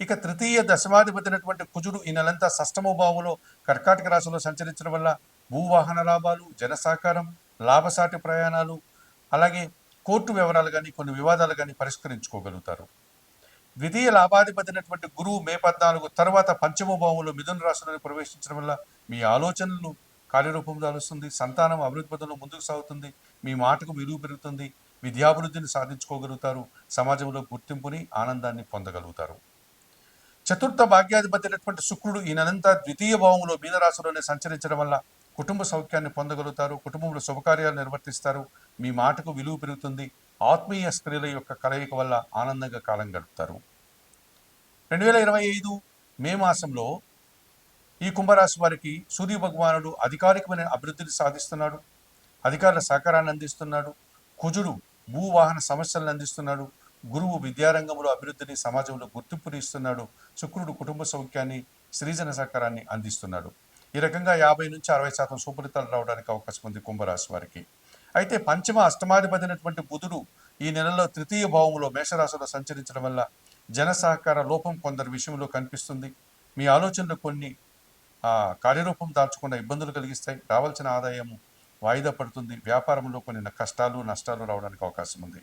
ఇక తృతీయ దశమాధిపతి అయినటువంటి కుజుడు ఈ నెలంతా సష్టమ భావంలో కర్కాటక రాశిలో సంచరించడం వల్ల భూవాహన లాభాలు జనసాకారం లాభసాటి ప్రయాణాలు అలాగే కోర్టు వివరాలు కానీ కొన్ని వివాదాలు కానీ పరిష్కరించుకోగలుగుతారు. ద్వితీయ లాభాధిపతి అయినటువంటి గురువు మే పద్నాలుగు తర్వాత పంచమ భావంలో మిథున రాశిలోకి ప్రవేశించడం వల్ల మీ ఆలోచనలు కార్యరూపం దాలుస్తుంది సంతానం అభివృద్ధి పదంలో ముందుకు సాగుతుంది మీ మాటకు విలువ పెరుగుతుంది విద్యాభివృద్ధిని సాధించుకోగలుగుతారు సమాజంలో గుర్తింపుని ఆనందాన్ని పొందగలుగుతారు. చతుర్థ భాగ్యాధిపతి అయినటువంటి శుక్రుడు ఈయనంతా ద్వితీయ భావంలో మీనరాశిలోనే సంచరించడం వల్ల కుటుంబ సౌఖ్యాన్ని పొందగలుగుతారు కుటుంబంలో శుభకార్యాలు నిర్వర్తిస్తారు. మీ మాటకు విలువ పెరుగుతుంది. ఆత్మీయ స్త్రీల యొక్క కలయిక వల్ల ఆనందంగా కాలం గడుపుతారు. రెండు వేల ఇరవై ఐదు మే మాసంలో ఈ కుంభరాశి వారికి సూర్య భగవానుడు అధికారికమైన అభివృద్ధిని సాధిస్తున్నాడు. అధికారుల సహకారాన్ని అందిస్తున్నాడు. కుజుడు భూవాహన సమస్యలను అందిస్తున్నాడు. గురువు విద్యారంగంలో అభివృద్ధిని సమాజంలో గుర్తింపుని ఇస్తున్నాడు. శుక్రుడు కుటుంబ సౌఖ్యాన్ని సృజన సహకారాన్ని అందిస్తున్నాడు. ఈ రకంగా యాభై నుంచి అరవై శాతం సుఫలితాలు రావడానికి అవకాశం ఉంది కుంభరాశి వారికి. అయితే పంచమ అష్టమాధిపతినటువంటి బుధుడు ఈ నెలలో తృతీయ భావంలో మేషరాశిలో సంచరించడం వల్ల జన సహకార లోపం కొందరి విషయంలో కనిపిస్తుంది. మీ ఆలోచనలు కొన్ని కార్యరూపం దాల్చకుండా ఇబ్బందులు కలిగిస్తాయి. రావాల్సిన ఆదాయం వాయిదా పడుతుంది. వ్యాపారంలో కొన్ని కష్టాలు నష్టాలు రావడానికి అవకాశం ఉంది.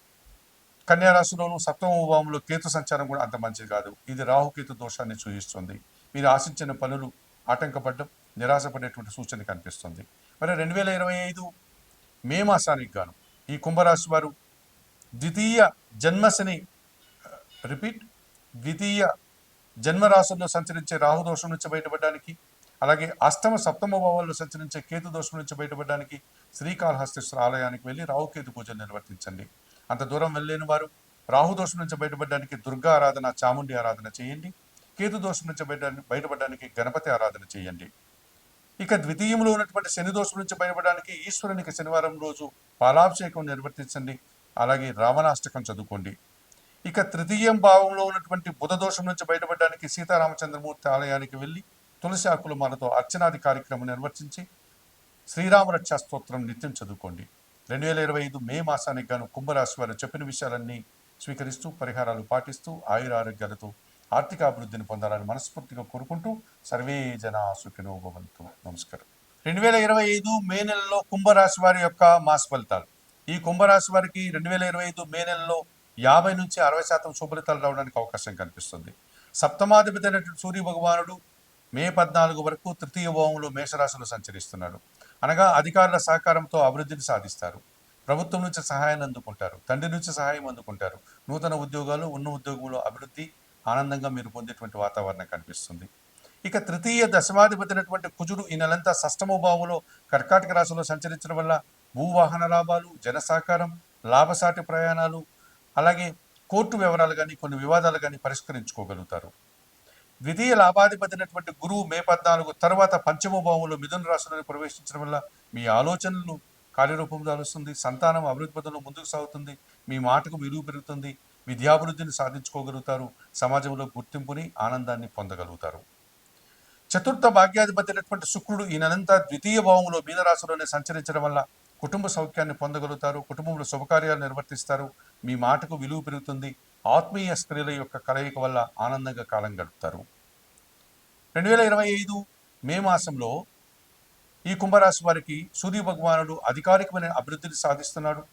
కన్యారాశిలోను సప్తమ భావంలో కేతు సంచారం కూడా అంత మంచిది కాదు. ఇది రాహుకేతు దోషాన్ని సూచిస్తుంది. మీరు ఆశించిన పనులు ఆటంకపడడం నిరాశపడేటువంటి సూచన కనిపిస్తుంది. మరి రెండు వేల ఇరవై ఐదు మే మాసానికి గాను ఈ కుంభరాశి వారు ద్వితీయ జన్మశని రిపీట్ ద్వితీయ జన్మరాశుల్లో సంచరించే రాహు దోషం నుంచి బయటపడడానికి అలాగే అష్టమ సప్తమ భావాల్లో సంచరించే కేతు దోషం నుంచి బయటపడడానికి శ్రీకాళహస్తేశ్వర ఆలయానికి వెళ్ళి రాహుకేతు పూజలు నిర్వర్తించండి. అంత దూరం వెళ్ళలేని వారు రాహుదోషం నుంచి బయటపడడానికి దుర్గా ఆరాధన చాముండి ఆరాధన చేయండి. కేతు దోషం నుంచి బయట బయటపడడానికి గణపతి ఆరాధన చేయండి. ఇక ద్వితీయంలో ఉన్నటువంటి శని దోషం నుంచి బయటపడడానికి ఈశ్వరునికి శనివారం రోజు పాలాభిషేకం నిర్వర్తించండి. అలాగే రావణాష్టకం చదువుకోండి. ఇక తృతీయం భావంలో ఉన్నటువంటి బుధ దోషం నుంచి బయటపడడానికి సీతారామచంద్రమూర్తి ఆలయానికి వెళ్ళి తులసి ఆకుల మాలతో అర్చనాది కార్యక్రమం నిర్వర్తించి శ్రీరామరక్ష స్తోత్రం నిత్యం చదువుకోండి. రెండు వేల ఇరవై ఐదు మే మాసానికి గాను కుంభరాశి వారు చెప్పిన విషయాలన్నీ స్వీకరిస్తూ పరిహారాలు పాటిస్తూ ఆయుర ఆరోగ్యాలతో ఆర్థిక అభివృద్ధిని పొందాలని మనస్ఫూర్తిగా కోరుకుంటూ సర్వే జన సుఖినో భవంతు. నమస్కారం. రెండు వేల ఇరవై ఐదు మే నెలలో కుంభరాశి వారి యొక్క మాస ఫలితాలు. ఈ కుంభరాశి వారికి రెండు వేల ఇరవై ఐదు మే నెలలో యాభై నుంచి అరవై శాతం శుభలితాలు రావడానికి అవకాశం కనిపిస్తుంది. సప్తమాధిపతి అయినటువంటి సూర్య భగవానుడు మే పద్నాలుగు వరకు తృతీయ భావంలో మేషరాశిలో సంచరిస్తున్నాడు. అనగా అధికారుల సహకారంతో అభివృద్ధిని సాధిస్తారు. ప్రభుత్వం నుంచి సహాయాన్ని అందుకుంటారు. తండ్రి నుంచి సహాయం అందుకుంటారు. నూతన ఉద్యోగాలు ఉన్న ఉద్యోగంలో అభివృద్ధి ఆనందంగా మీరు పొందేటువంటి వాతావరణం కనిపిస్తుంది. ఇక తృతీయ దశమాధిపతినటువంటి కుజుడు ఈ నెలంతా షష్టమ భావంలో కర్కాటక రాశిలో సంచరించడం వల్ల భూవాహన లాభాలు జనసహకారం లాభసాటి ప్రయాణాలు అలాగే కోర్టు వివరాలు కానీ కొన్ని వివాదాలు కానీ పరిష్కరించుకోగలుగుతారు. ద్వితీయ లాభాధిపతి అయినటువంటి గురువు మే పద్నాలుగు తర్వాత పంచమ భావంలో మిథున రాశిలోకి ప్రవేశించడం వల్ల మీ ఆలోచనలు కార్యరూపం దాలుస్తుంది సంతానం అభివృద్ధి పథంలో ముందుకు సాగుతుంది మీ మాటకు విలువ పెరుగుతుంది విద్యాభివృద్ధిని సాధించుకోగలుగుతారు సమాజంలో గుర్తింపుని ఆనందాన్ని పొందగలుగుతారు. చతుర్థ భాగ్యాధిపతి అయినటువంటి శుక్రుడు ఈ ద్వితీయ భావంలో మీనరాశిలోనే సంచరించడం వల్ల కుటుంబ సౌఖ్యాన్ని పొందగలుగుతారు కుటుంబంలో శుభకార్యాలు నిర్వర్తిస్తారు మీ మాటకు విలువ పెరుగుతుంది ఆత్మీయ స్త్రీల యొక్క కలయిక వల్ల ఆనందంగా కాలం గడుపుతారు. రెండు వేల ఇరవై ఐదు మే మాసంలో ఈ కుంభరాశి వారికి సూర్య భగవానుడు అధికారికమైన అభివృద్ధిని సాధిస్తున్నాడు.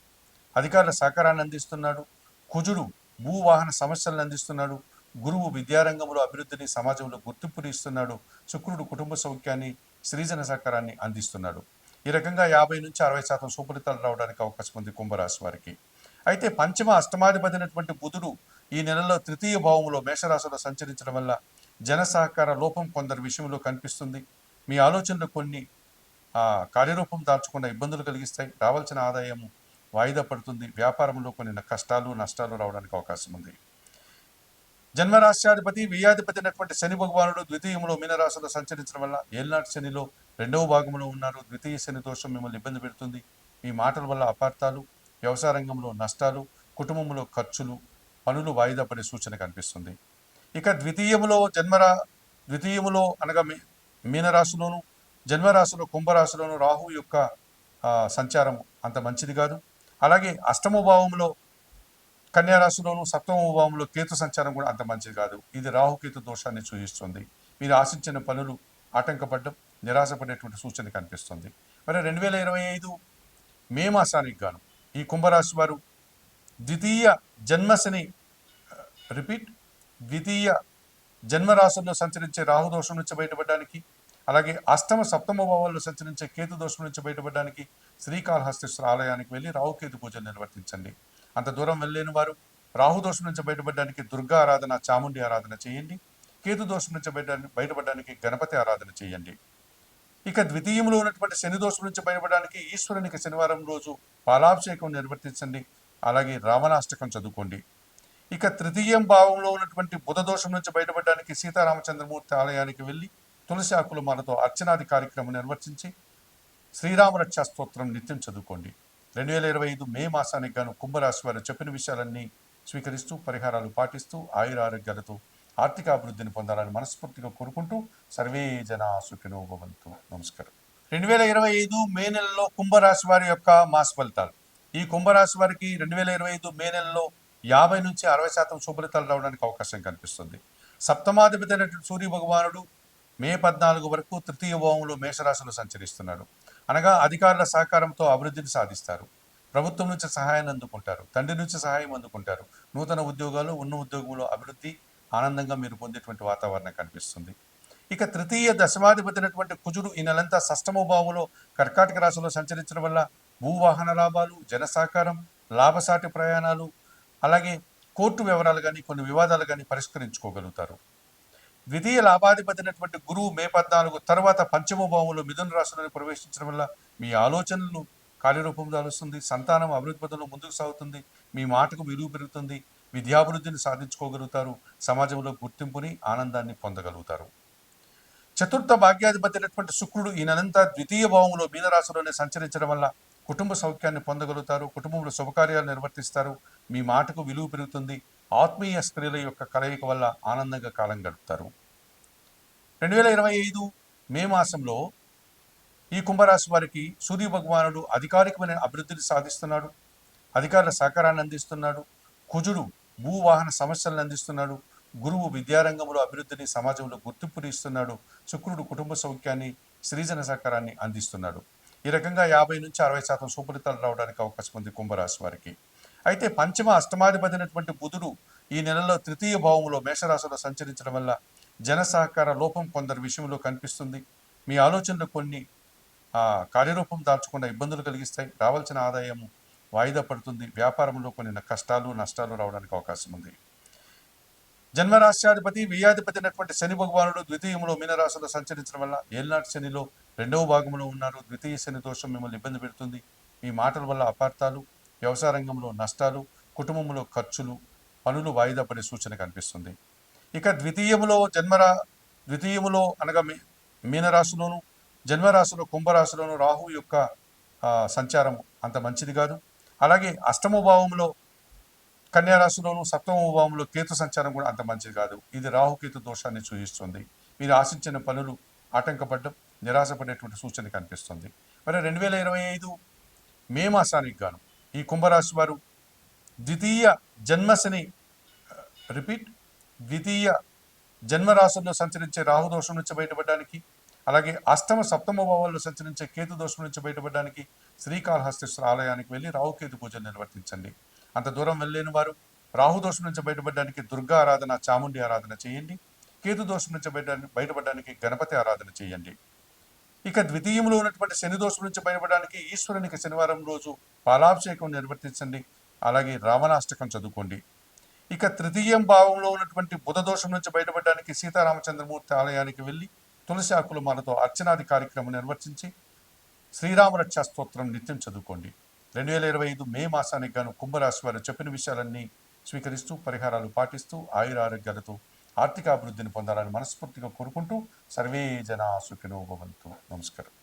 అధికారుల సహకారాన్ని అందిస్తున్నాడు. కుజుడు భూవాహన సమస్యలను అందిస్తున్నాడు. గురువు విద్యారంగంలో అభివృద్ధిని సమాజంలో గుర్తింపుని ఇస్తున్నాడు. శుక్రుడు కుటుంబ సౌఖ్యాన్ని సృజన సహకారాన్ని అందిస్తున్నాడు. ఈ రకంగా యాభై నుంచి అరవై శాతం సుఫలితాలు రావడానికి అవకాశం ఉంది కుంభరాశి వారికి. అయితే పంచమ అష్టమాధిపతి అయినటువంటి బుధుడు ఈ నెలలో తృతీయ భావంలో మేషరాశిలో సంచరించడం వల్ల జన సహకార లోపం కొందరి విషయంలో కనిపిస్తుంది. మీ ఆలోచనలు కొన్ని కార్యరూపం దాల్చకుండా ఇబ్బందులు కలిగిస్తాయి. రావాల్సిన ఆదాయం వాయిదా పడుతుంది. వ్యాపారంలో కొన్ని కష్టాలు నష్టాలు రావడానికి అవకాశం ఉంది. జన్మరాశ్యాధిపతి వ్యయాధిపతి అయినటువంటి శని భగవానుడు ద్వితీయంలో మీనరాశిలో సంచరించడం వల్ల ఏళ్ళనాటి శనిలో రెండవ భాగంలో ఉన్నారు. ద్వితీయ శని దోషం మిమ్మల్ని ఇబ్బంది పెడుతుంది. మీ మాటల వల్ల అపార్థాలు వ్యవసాయ రంగంలో నష్టాలు కుటుంబంలో ఖర్చులు పనులు వాయిదా పడే సూచన కనిపిస్తుంది. ఇక ద్వితీయములో జన్మరా ద్వితీయములో అనగా మీ మీనరాశిలోను జన్మరాశిలో కుంభరాశిలోను రాహు యొక్క సంచారం అంత మంచిది కాదు. అలాగే అష్టమ భావంలో కన్యారాశిలోను సప్తమ భావంలో కేతు సంచారం కూడా అంత మంచిది కాదు. ఇది రాహుకేతు దోషాన్ని సూచిస్తుంది. మీరు ఆశించిన పనులు ఆటంకపడడం నిరాశపడేటువంటి సూచన కనిపిస్తుంది. మరి రెండు వేల ఇరవై ఐదు మే మాసానికి గాను ఈ కుంభరాశి వారు ద్వితీయ జన్మశని రిపీట్ ద్వితీయ జన్మరాశుల్లో సంచరించే రాహుదోషం నుంచి బయటపడడానికి అలాగే అష్టమ సప్తమ భావాల్లో సంచరించే కేతు దోషం నుంచి బయటపడడానికి శ్రీకాళహస్తేశ్వర ఆలయానికి వెళ్ళి రాహుకేతు పూజలు నిర్వర్తించండి. అంత దూరం వెళ్ళలేని వారు రాహుదోషం నుంచి బయటపడడానికి దుర్గా ఆరాధన చాముండి ఆరాధన చేయండి. కేతు దోషం నుంచి బయట బయటపడడానికి గణపతి ఆరాధన చేయండి. ఇక ద్వితీయంలో ఉన్నటువంటి శని దోషం నుంచి బయటపడడానికి ఈశ్వరునికి శనివారం రోజు పాలాభిషేకం నిర్వర్తించండి. అలాగే రావణాష్టకం చదువుకోండి. ఇక తృతీయం భావంలో ఉన్నటువంటి బుధ దోషం నుంచి బయటపడడానికి సీతారామచంద్రమూర్తి ఆలయానికి వెళ్ళి తులసి ఆకుల మాలతో అర్చనాది కార్యక్రమం నిర్వర్తించి శ్రీరామ రక్షా స్తోత్రం నిత్యం చదువుకోండి. రెండు వేల ఇరవై ఐదు మే మాసానికి గాను కుంభరాశి వారు చెప్పిన విషయాలన్నీ స్వీకరిస్తూ పరిహారాలు పాటిస్తూ ఆయుర ఆరోగ్యాలతో ఆర్థిక అభివృద్ధిని పొందాలని మనస్ఫూర్తిగా కోరుకుంటూ సర్వే జన సుఖినో భవంతు. నమస్కారం. రెండు వేల ఇరవై ఐదు మే నెలలో కుంభరాశి వారి యొక్క మాస ఫలితాలు. ఈ కుంభరాశి వారికి రెండు వేల ఇరవై ఐదు మే నెలలో యాభై నుంచి అరవై శాతం శుభలితాలు రావడానికి అవకాశం కనిపిస్తుంది. సప్తమాధిపతి అయినటువంటి సూర్య భగవానుడు మే పద్నాలుగు వరకు తృతీయ భావంలో మేషరాశిలో సంచరిస్తున్నాడు. అనగా అధికారుల సహకారంతో అభివృద్ధిని సాధిస్తారు. ప్రభుత్వం నుంచి సహాయాన్ని అందుకుంటారు. తండ్రి నుంచి సహాయం అందుకుంటారు. నూతన ఉద్యోగాలు ఉన్న ఉద్యోగంలో అభివృద్ధి ఆనందంగా మీరు పొందేటువంటి వాతావరణం కనిపిస్తుంది. ఇక తృతీయ దశమాధిపతి అయినటువంటి కుజుడు ఈ నెలంతా సష్టమ భావంలో కర్కాటక రాశిలో సంచరించడం వల్ల భూవాహన లాభాలు జనసాకారం లాభసాటి ప్రయాణాలు అలాగే కోర్టు వివరాలు కానీ కొన్ని వివాదాలు కానీ పరిష్కరించుకోగలుగుతారు. ద్వితీయ లాభాధిపతి అయినటువంటి గురువు మే పద్నాలుగు తర్వాత పంచమ భావంలో మిథున రాశిలోకి ప్రవేశించడం వల్ల మీ ఆలోచనలు కార్యరూపం దాలుస్తుంది సంతానం అభివృద్ధి పథంలో ముందుకు సాగుతుంది మీ మాటకు విలువ పెరుగుతుంది విద్యాభివృద్ధిని సాధించుకోగలుగుతారు సమాజంలో గుర్తింపుని ఆనందాన్ని పొందగలుగుతారు. చతుర్థ భాగ్యాధిపతి అయినటువంటి శుక్రుడు ఈ నెలంతా ద్వితీయ భావంలో మీనరాశిలోనే సంచరించడం వల్ల కుటుంబ సౌఖ్యాన్ని పొందగలుగుతారు కుటుంబంలో శుభకార్యాలు నిర్వర్తిస్తారు. మీ మాటకు విలువ పెరుగుతుంది. ఆత్మీయ స్త్రీల యొక్క కలయిక వల్ల ఆనందంగా కాలం గడుపుతారు. రెండు వేల ఇరవై ఐదు మే మాసంలో ఈ కుంభరాశి వారికి సూర్య భగవానుడు అధికారికమైన అభివృద్ధిని సాధిస్తున్నాడు. అధికారుల సహకారాన్ని అందిస్తున్నాడు. కుజుడు భూవాహన సమస్యలను అందిస్తున్నాడు. గురువు విద్యారంగంలో అభివృద్ధిని సమాజంలో గుర్తింపుని ఇస్తున్నాడు. శుక్రుడు కుటుంబ సౌఖ్యాన్ని సృజన సహకారాన్ని అందిస్తున్నాడు. ఈ రకంగా యాభై నుంచి అరవై శాతం సుఫలితాలు రావడానికి అవకాశం ఉంది కుంభరాశి వారికి. అయితే పంచమ అష్టమాధిపతినటువంటి బుధుడు ఈ నెలలో తృతీయ భావంలో మేషరాశిలో సంచరించడం వల్ల జన సహకార లోపం కొందరి విషయంలో కనిపిస్తుంది. మీ ఆలోచనలు కొన్ని కార్యరూపం దాల్చకుండా ఇబ్బందులు కలిగిస్తాయి. రావాల్సిన ఆదాయము వాయిదా పడుతుంది. వ్యాపారంలో కొన్ని కష్టాలు నష్టాలు రావడానికి అవకాశం ఉంది. జన్మరాశ్యాధిపతి వియాధిపతి అయినటువంటి శని భగవానుడు ద్వితీయంలో మీనరాశిలో సంచరించడం వల్ల ఏళ్ళనాటి శనిలో రెండవ భాగంలో ఉన్నారు. ద్వితీయ శని దోషం మిమ్మల్ని ఇబ్బంది పెడుతుంది. మీ మాటల వల్ల అపార్థాలు వ్యవసాయ రంగంలో నష్టాలు కుటుంబంలో ఖర్చులు పనులు వాయిదా పడే సూచన కనిపిస్తుంది. ఇక ద్వితీయములో జన్మరా ద్వితీయములో అనగా మీ మీనరాశిలోను జన్మరాశిలో కుంభరాశిలోను రాహు యొక్క సంచారం అంత మంచిది కాదు. అలాగే అష్టమ భావంలో కన్యారాశిలోను సప్తమ భావంలో కేతు సంచారం కూడా అంత మంచిది కాదు. ఇది రాహుకేతు దోషాన్ని సూచిస్తుంది. మీరు ఆశించిన పనులు ఆటంకపడ్డం నిరాశపడేటువంటి సూచన కనిపిస్తుంది. మరి రెండు వేల ఇరవై ఐదు మే మాసానికి గాను ఈ కుంభరాశి వారు ద్వితీయ జన్మశని రిపీట్ ద్వితీయ జన్మరాశుల్లో సంచరించే రాహు దోషం నుంచి బయటపడడానికి అలాగే అష్టమ సప్తమ భావాల్లో సంచరించే కేతు దోషం నుంచి బయటపడడానికి శ్రీకాళహస్తేశ్వర ఆలయానికి వెళ్ళి రావుకేతు పూజలు నిర్వర్తించండి. అంత దూరం వెళ్ళలేని వారు రాహుదోషం నుంచి బయటపడడానికి దుర్గా ఆరాధన చాముండి ఆరాధన చేయండి. కేతు దోషం నుంచి బయట బయటపడడానికి గణపతి ఆరాధన చేయండి. ఇక ద్వితీయంలో ఉన్నటువంటి శని దోషం నుంచి బయటపడడానికి ఈశ్వరునికి శనివారం రోజు పాలాభిషేకం నిర్వర్తించండి. అలాగే రావణాష్టకం చదువుకోండి. ఇక తృతీయం భావంలో ఉన్నటువంటి బుధ దోషం నుంచి బయటపడడానికి సీతారామచంద్రమూర్తి ఆలయానికి వెళ్ళి తులసి ఆకుల మాలతో అర్చనాది కార్యక్రమం నిర్వర్తించి శ్రీరామరక్షా స్తోత్రం నిత్యం చదువుకోండి. రెండు వేల ఇరవై ఐదు మే మాసానికి గాను కుంభరాశి వారు చెప్పిన విషయాలన్నీ స్వీకరిస్తూ పరిహారాలు పాటిస్తూ ఆయుర ఆరోగ్యాలతో ఆర్థిక అభివృద్ధిని పొందాలని మనస్ఫూర్తిగా కోరుకుంటూ సర్వే జనా సుఖినో భవంతు. నమస్కారం.